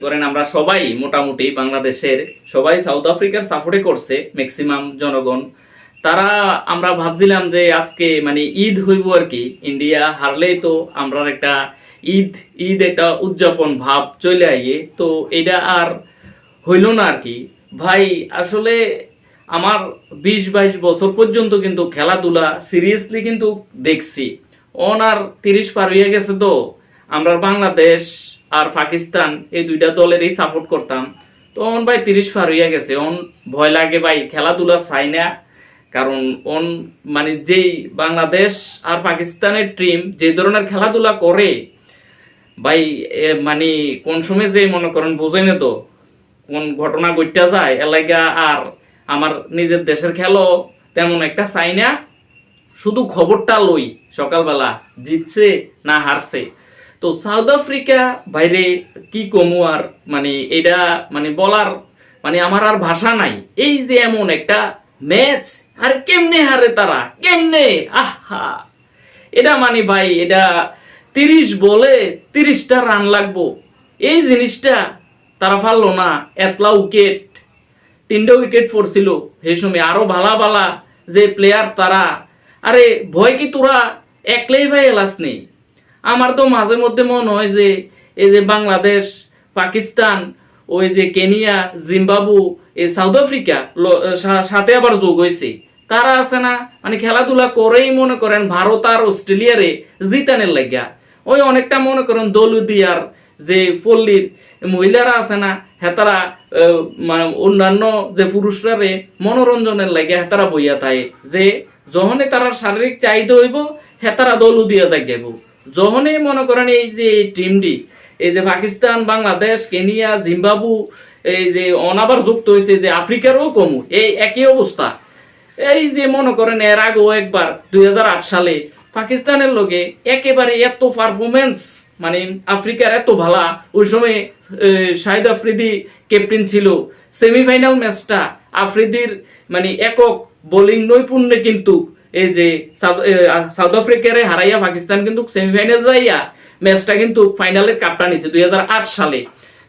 করেন আমরা সবাই মোটামুটি বাংলাদেশের সবাই সাউথ আফ্রিকার সাপোর্টে করছে ম্যাক্সিমাম জনগণ। তারা আমরা ভাবছিলাম যে আজকে মানে ঈদ হইব আর কি। ইন্ডিয়া হারলেই তো আমরা একটা ঈদ ঈদ একটা উদযাপন ভাব চলে আইয়ে। তো এটা আর হইল না আর কি। ভাই, আসলে আমার বিশ বাইশ বছর পর্যন্ত কিন্তু খেলাধুলা সিরিয়াসলি কিন্তু দেখছি। অন আর তিরিশ পার হয়ে গেছে তো। আমরা বাংলাদেশ আর পাকিস্তান, এই দুইটা দলেরই সাপোর্ট করতাম। তো অন ভাই তিরিশ পার হইয়া গেছে। অন ভয় লাগে ভাই, খেলাধুলা চাই না। কারণ অন মানে যেই বাংলাদেশ আর পাকিস্তানের টিম যে ধরনের খেলাধুলা করে, ভাই মানে কোন সময় যে মনে করেন বোঝেন তো, কোন ঘটনা ঘটতে যায়, এলাকা আর আমার নিজের দেশের খেলো তেমন একটা চাই না। শুধু খবরটা লই সকালবেলা, জিতছে না হারছে। তো সাউথ আফ্রিকা বাইরে কি কমু আর মানে এটা মানে বলার মানে আমার আর ভাষা নাই। এই যে এমন একটা ম্যাচ আর কেমনে হারে তারা? কেমনে? আহা! এটা মানে ভাই, এটা তিরিশ বলে তিরিশটা রান লাগবো। এই জিনিসটা তারা পারল না। এতলা উইকেট তিনটা উইকেট পড়ছিল। সেই সময় আরও ভালা ভালা যে প্লেয়ার তারা। আরে, ভয় কি তোরা? একলাই ভাই এলাস নেই। আমার তো মাঝে মধ্যে মনে হয় যে, এই যে বাংলাদেশ, পাকিস্তান, ওই যে কেনিয়া, জিম্বাবু, এই সাউথ আফ্রিকা সাথে আবার যোগ হয়েছে। তারা আছে না মানে খেলাধুলা করেই মনে করেন ভারত আর অস্ট্রেলিয়ারে জিতানের লাগিয়া। ওই অনেকটা মনে করেন দলুদিয়ার যে পল্লীর মহিলারা আছে না হেতারা মানে অন্যান্য যে পুরুষরা রে মনোরঞ্জনের লাগে হেতারা বইয়া থাকে। যে যখনই তারা শারীরিক চাহিদা হইব হেতারা দলু দিয়া যাইব। যখনই মনে করেন এই যে এই টিমটি এই যে পাকিস্তান, বাংলাদেশ, কেনিয়া, জিম্বাবু, এই যে অনাবার যুক্ত হয়েছে যে আফ্রিকারও কমু, এই একই অবস্থা। এই যে মনে করেন এর আগেও একবার, দুই হাজার আট সালে পাকিস্তানের লগে একেবারে এত পারফরমেন্স মানে আফ্রিকার এত ভালা, ওই সময় শাহিদ আফ্রিদি ক্যাপ্টেন ছিল। সেমিফাইনাল ম্যাচটা আফ্রিদির মানে একক বোলিং নৈপুণ্যে কিন্তু এই যে সাউথ- আফ্রিকারে হারাইয়া পাকিস্তান কিন্তু সেমিফাইনাল যাইয়া ম্যাচটা কিন্তু ফাইনালের কাপটা নিছে দুই সালে,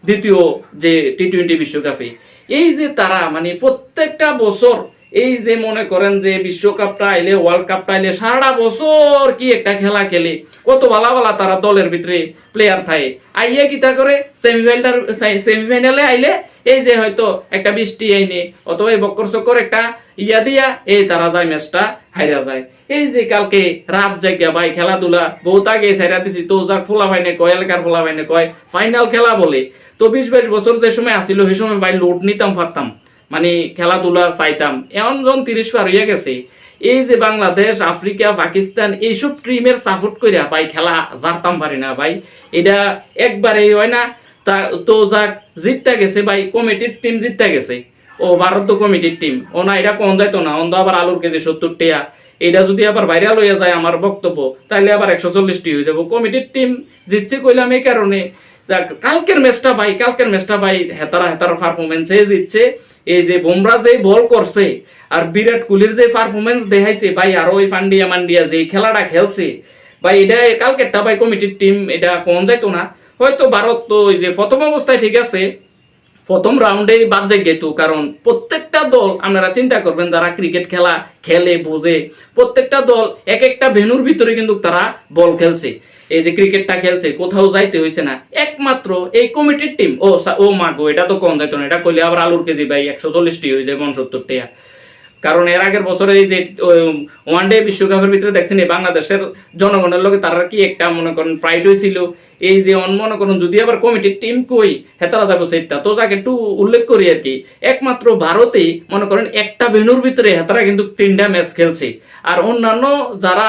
দ্বিতীয় যে টি টোয়েন্টি বিশ্বকাপে। এই যে তারা মানে প্রত্যেকটা বছর এই যে মনে করেন যে বিশ্বকাপটা আইলে ওয়ার্ল্ড কাপটা আইলে, সারা বছর কি একটা খেলা খেলে, কত ভালা ভালা তারা দলের ভিতরে প্লেয়ার থাকে। আইয়া কি তা করে সেমিফাইনাল সেমিফাইনালে আইলে এই যে হয়তো একটা বৃষ্টি আইনে, অথবা এই বক্কর চক্কর একটা ইয়া দিয়া, এই তারা যায়, ম্যাচটা হাইরা যায়। এই যে কালকে রাত জায়গা ভাই খেলাধুলা, বহুত আগে সাইরা দিছি, তো যাক ফোলা ভাইনে কয়, এলাকার ফোলা ভাইনে কয় ফাইনাল খেলা বলে। তো বিশ বাইশ বছর যে সময় আসিল সেই সময় ভাই লোড নিতাম পারতাম মানে খেলাধুলা চাইতাম। এমন জন তিরিশ পার হইয়া গেছে। এই যে বাংলাদেশ, আফ্রিকা, পাকিস্তান, এইসব টিমের সাপোর্ট করিয়া ভাই খেলা জারতাম পারি না ভাই। এটা একবারে হয় না। তা, তো যাক, জিততে গেছে ভাই কমিটির টিম জিততে গেছে। ও ভারত কমিটির টিম ও না, এটা কোন যাইতো না, অন্ধ আবার আলুর কেজি সত্তর টিয়া। এটা যদি আবার ভাইরাল হয়ে যায় আমার বক্তব্য তাহলে আবার একশো চল্লিশটি হয়ে যাব। কমিটির টিম জিতছে কইলাম এই কারণে। কালকের ম্যাচটা ভাই, কালকের ম্যাচটা ভাই, হেতারা হেতারা পারফরমেন্সে জিতছে। এই যে বুমরা যে বল করছে, আর বিরাট কোহলির যে পারফরমেন্স দেখাইছে, ভাই, আর ওই পান্ডিয়া মান্ডিয়া যে খেলাটা খেলছে, ভাই, এটা কালকেরটা ভাই কমিটির টিম এটা কম যাইতো না। হয়তো ভারত তো ওই যে প্রথম অবস্থায় ঠিক আছে প্রথম রাউন্ডে বাদ যায় গেতু কারণ প্রত্যেকটা দল, আপনারা চিন্তা করবেন, যারা ক্রিকেট খেলা খেলে, বোঝে, প্রত্যেকটা দল এক একটা ভেনুর ভিতরে কিন্তু তারা বল খেলছে। এই যে ক্রিকেটটা খেলছে, কোথাও যাইতে হয়েছে না। একমাত্র এই কমিটির টিম ও ও মাগো এটা তো কম যাইতো না, এটা করলে আবার আলুর কেজি ভাই, একশো চল্লিশটি হয়ে যায় পঞ্চাত্তর টাকা। কারণ এর আগের বছরে এই যে ওয়ান ডে বিশ্বকাপের ভিতরে দেখছেন এই বাংলাদেশের জনগণের লোকে তারা কি একটা মনে করেন প্রাইড হয়েছিল? এই যে মনে করেন যদি আবার কমিটির টিম কই, হেতারা যাব সেইটা। তো যাকে একটু উল্লেখ করি আর কি, একমাত্র ভারতেই মনে করেন একটা ভেনুর ভিতরে হেতারা কিন্তু তিনটা ম্যাচ খেলছে। আর অন্যান্য যারা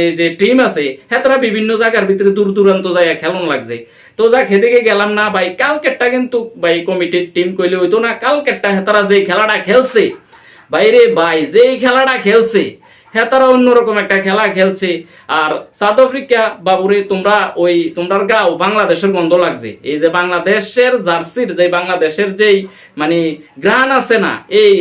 এই যে টিম আছে, হেতারা বিভিন্ন জায়গার ভিতরে দূর দূরান্ত জায়গা খেলন লাগছে। তো যা খেতে গেলাম না, ভাই। কালকেরটা কিন্তু, ভাই কমিটির টিম কইলে হইতো না। কালকেরটা হেতারা যে খেলাটা খেলছে বাইরে ভাই যে খেলাটা খেলছে হ্যাঁ তারা অন্যরকম একটা খেলা খেলছে। আর সাউথ আফ্রিকা বাবুরে, তোমরা ওই, তোমরার গাও বাংলাদেশের গন্ধ লাগছে। এই যে বাংলাদেশের জার্সির, যে বাংলাদেশের যেই মানে গ্রান আছে না, এই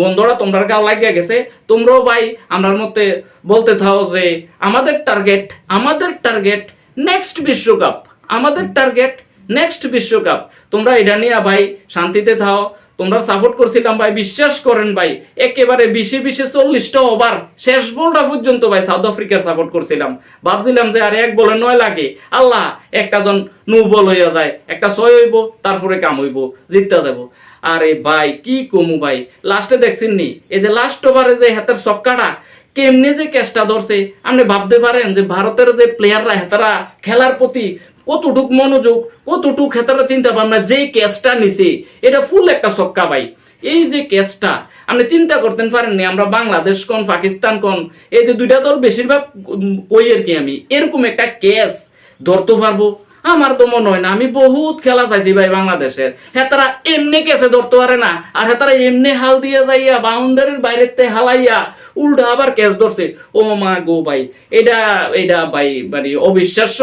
গন্ধটা তোমরার গাও লাগিয়া গেছে। তোমরাও ভাই আমরার মধ্যে বলতে থাও যে আমাদের টার্গেট আমাদের টার্গেট নেক্সট বিশ্বকাপ। আমাদের টার্গেট নেক্সট বিশ্বকাপ। তোমরা এটা নিয়ে ভাই শান্তিতে থাও। তোমরা সাপোর্ট করছিলাম ভাই, বিশ্বাস করেন ভাই, একেবারে বিশে বিশে চল্লিশটা ওভার শেষ বলটা পর্যন্ত ভাই সাউথ আফ্রিকার সাপোর্ট করছিলাম। ভাবছিলাম যে আর এক বলে নয় লাগে। আল্লাহ, একটা জন নু বল হইয়া যায়, একটা ছয় হইব, তারপরে কাম হইব, জিততে দেবো। আরে ভাই, কি কমু ভাই, লাস্টে দেখছেন নি? এই যে লাস্ট ওভারে যে হাতের সক্কাটা কেমনে যে ক্যাচটা ধরছে, আপনি ভাবতে পারেন যে ভারতের যে প্লেয়াররা হেতারা খেলার প্রতি কতটুক মনোযোগ, কতটুক হেতারা চিন্তা ভাবনা, যেই ক্যাচটা নিছে, এটা ফুল একটা সক্কা ভাই। এই যে ক্যাচটা আপনি চিন্তা করতেন পারেননি আমরা বাংলাদেশ কোন, পাকিস্তান কোন, এই যে দুইটা দল বেশিরভাগ কই আর কি আমি, এরকম একটা ক্যাচ ধরতে পারব। আমার তো মনে হয় না, আমি বহুত খেলা চাইছি ভাই বাংলাদেশের। হেতারা এমনি কেসে ধরতে পারে না, আর হেতারা এমনি হাল দিয়ে যাইয়া বাউন্ডারির বাইরের তে হালাইয়া উল্টা আবার ক্যাচ ধরছে। ও মা গো ভাই, এটা এটা ভাই মানে অবিশ্বাস্য।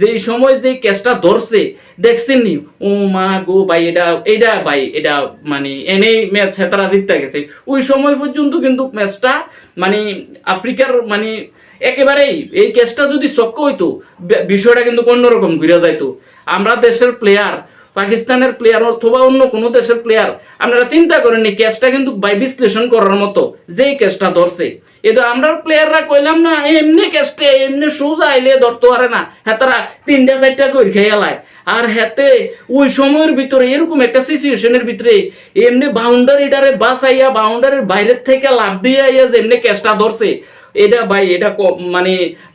যে সময় যে ক্যাচটা ধরছে দেখছেন নি ও মা গো ভাই, এটা এটা ভাই, এটা মানে এনেই ম্যাচ হেতারা জিততে গেছে। ওই সময় পর্যন্ত কিন্তু ম্যাচটা মানে আফ্রিকার মানে একেবারেই এই কেসটা যদি চক্ক হইতো বিষয়টা কিন্তু অন্যরকম ঘুরে যাইতো। আমরা দেশের প্লেয়ার পাকিস্তানের প্লেয়ার অথবা অন্য কোনো দেশের প্লেয়ার আপনারা চিন্তা করেননি কেসটা কিন্তু বাই বিশ্লেষণ করার মতো, যেই কেসটা ধরছে। এটা আমরা প্লেয়াররা কইলাম না, এমনি কেসটা এমনি সোজা আইলে ধরতে পারে না হ্যাঁ তারা তিনটা চারটা করে খেয়ালায় আর হেতে ওই সময়ের ভিতরে এরকম একটা সিচুয়েশনের ভিতরে এমনি বাউন্ডারিটারে বাঁচাইয়া বাউন্ডারির বাইরের থেকে লাভ দিয়ে আইয়া যে এমনি কেসটা ধরছে এটা ভাই, এটা মানে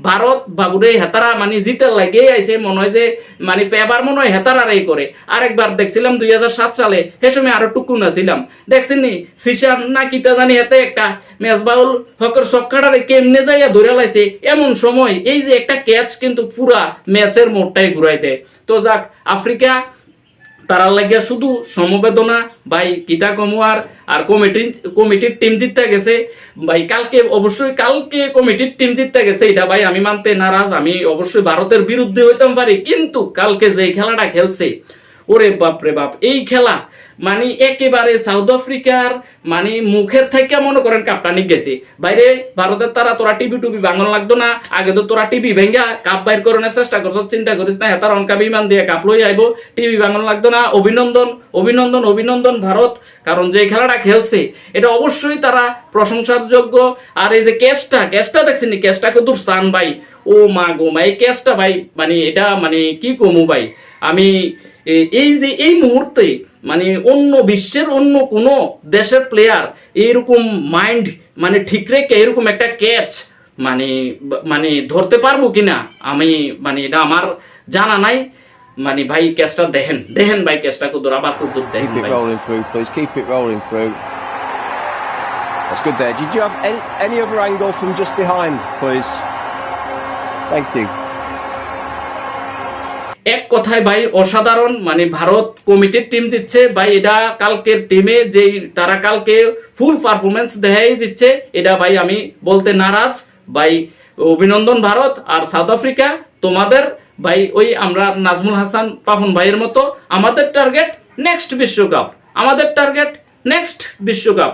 ভারত বাবুরে হেতারা মানে জিতার লাগে আইছে, মনে হয় যে মানে ফেভার মনে হয় হেতারারাই করে। আরেকবার দেখছিলাম দুই হাজার সাত সালে, সে সময় আরও টুকু না ছিলাম দেখছেন নি সিসাম না কিতা জানি হাতে একটা মেজবাউল হকের সক্কাটারে কেমনে যাইয়া ধরে লাইছে, এমন সময় এই যে একটা ক্যাচ কিন্তু পুরা ম্যাচের মোড়টাই ঘুরাই দেয় তো যাক, আফ্রিকা তারা লাগিয়া শুধু সমবেদনা, ভাই কিতা কমোয়ার আর কমিটি, কমিটির টিম জিততে গেছে। ভাই কালকে, অবশ্যই কালকে কমিটির টিম জিততে গেছে। এটা ভাই আমি মানতে নারাজ। আমি অবশ্যই ভারতের বিরুদ্ধে হইতাম পারি, কিন্তু কালকে যে খেলাটা খেলছে ওরে বাপ রে বাপ, এই খেলা মানে একেবারে সাউথ আফ্রিকার মানে মুখের থেকে মনে করেন কাপটানি গেছে। বাইরে, ভারতের তারা তোরা টিভি টুবি বাঙাল লাগতো না, আগে তো তোরা টিভি ভেঙ্গা কাপ বাইর করানোর চেষ্টা করছ, চিন্তা করিস না, হেতার অনকা বিমান দিয়ে কাপ লই আইব, টিভি বাঙাল লাগতো না, অভিনন্দন অভিনন্দন অভিনন্দন ভারত, কারণ যে খেলাটা খেলছে, এটা অবশ্যই তারা প্রশংসার যোগ্য আর এই যে ক্যাচটা ক্যাচটা দেখছেন ক্যাচটা কত সান ভাই। ও মা গো, মা, এই ক্যাচটা ভাই মানে এটা মানে কি কমু ভাই? আমি এই যে এই মুহূর্তে মানে অন্য বিশ্বের অন্য কোনো দেশের প্লেয়ার এইরকম মাইন্ড মানে ঠিক রেখে এরকম একটা ক্যাচ মানে মানে ধরতে পারব কিনা আমি মানে এটা আমার জানা নাই মানে ভাই ক্যাচটা দেখেন দেখেন ভাই ক্যাচটা কুদুর আবার কুদুর দেখেন ভাই. Keep it rolling through. That's good there. Did you have any, any other angle from just behind, please? Thank you. এক কথায় ভাই, অসাধারণ মানে ভারত কমিটির টিম দিচ্ছে। ভাই, এটা কালকের টিমে যে তারা কালকে ফুল পারফরমেন্স দেখাই দিচ্ছে। এটা ভাই, আমি বলতে নারাজ। ভাই, অভিনন্দন ভারত আর সাউথ আফ্রিকা তোমাদের। ভাই, ওই আমরা নাজমুল হাসান পাপন ভাইয়ের মতো। আমাদের টার্গেট নেক্সট বিশ্বকাপ। আমাদের টার্গেট নেক্সট বিশ্বকাপ।